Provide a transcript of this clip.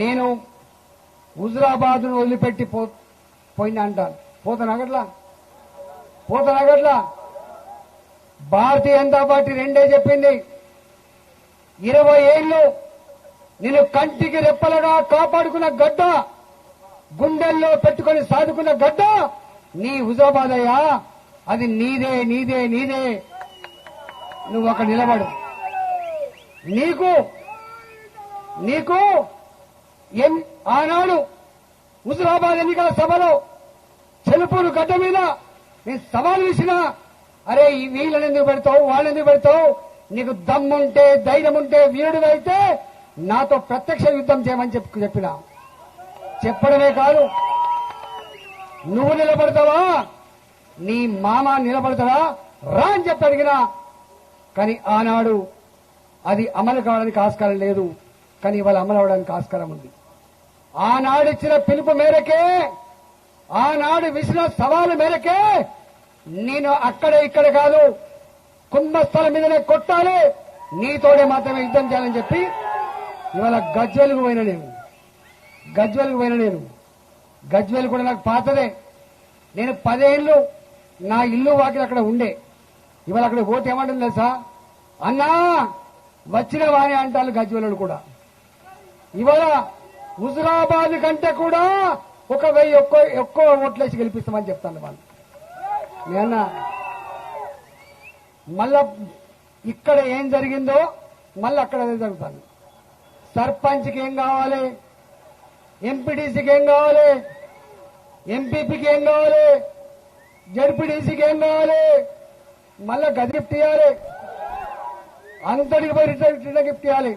నేను హుజురాబాద్ను వదిలిపెట్టి పో పోయినా అంటాను పోతానగట్లా పోతానగట్లా భారతీయ జనతా పార్టీ రెండే చెప్పింది. ఇరవై ఏళ్ళు నేను కంటికి రెప్పలుగా కాపాడుకున్న గడ్డ గుండెల్లో పెట్టుకొని సాదుకున్న గడ్డ నీ హుజాబాద్ అయ్యా అది నీదే నీదే నీదే. నువ్వు అక్కడ నిలబడు. నీకు నీకు ఎం ఆనాడు హుజురాబాద్ ఎన్నికల సభలో చెలుపూరు గడ్డ మీద నేను సవాల్ విసినా అరే ఈ వీళ్ళని ఎందుకు పెడతావు వాళ్ళని ఎందుకు పెడతావు? నీకు దమ్ముంటే ధైర్యం ఉంటే వీరుడు అయితే నాతో ప్రత్యక్ష యుద్ధం చేయమని చెప్పి చెప్పిన. చెప్పడమే కాదు. నువ్వు నిలబడతావా? నీ మామ నిలబడతావా రా అని చెప్పి అడిగినా. కానీ ఆనాడు అది అమలు కావడానికి ఆస్కారం లేదు. కానీ ఇవాళ అమలు అవడానికి ఆస్కారం ఉంది. ఆనాడిచ్చిన పిలుపు మేరకే ఆనాడు విసిన సవాలు మేరకే నేను అక్కడ ఇక్కడ కాదు కుంభస్థలం మీదనే కొట్టాలి నీతోనే మాత్రమే యుద్ధం చేయాలని చెప్పి ఇవాళ గజ్వెలకు పోయిన నేను. గజ్వెలకు పోయిన నేను. గజ్వెల్ కూడా నాకు పాతదే. నేను పదేళ్ళు నా ఇల్లు వాకిలు అక్కడ ఉండే. ఇవాళ అక్కడ ఓటు ఏమంటుంది తెలుసా? అన్నా వచ్చిన వాణి అంటారు గజ్వెలు కూడా. ఇవాళ హుజురాబాద్ కంటే కూడా ఒక వెయ్యి ఎక్కువ ఎక్కువ ఓట్లేసి గెలిపిస్తామని చెప్తాను వాళ్ళు. నేన్న మళ్ళా ఇక్కడ ఏం జరిగిందో మళ్ళీ అక్కడ అదే జరుగుతాను సర్పంచ్కి ఏం కావాలి? ఎంపీటీసీకి ఏం కావాలి? ఎంపీపీకి ఏం కావాలి? జడ్పీటీసీకి ఏం కావాలి? మళ్ళా గది ఇవ్వాలి అంతటికి పోయి రిటర్న్ రిటర్న్ గిఫ్ట్ ఇవ్వాలి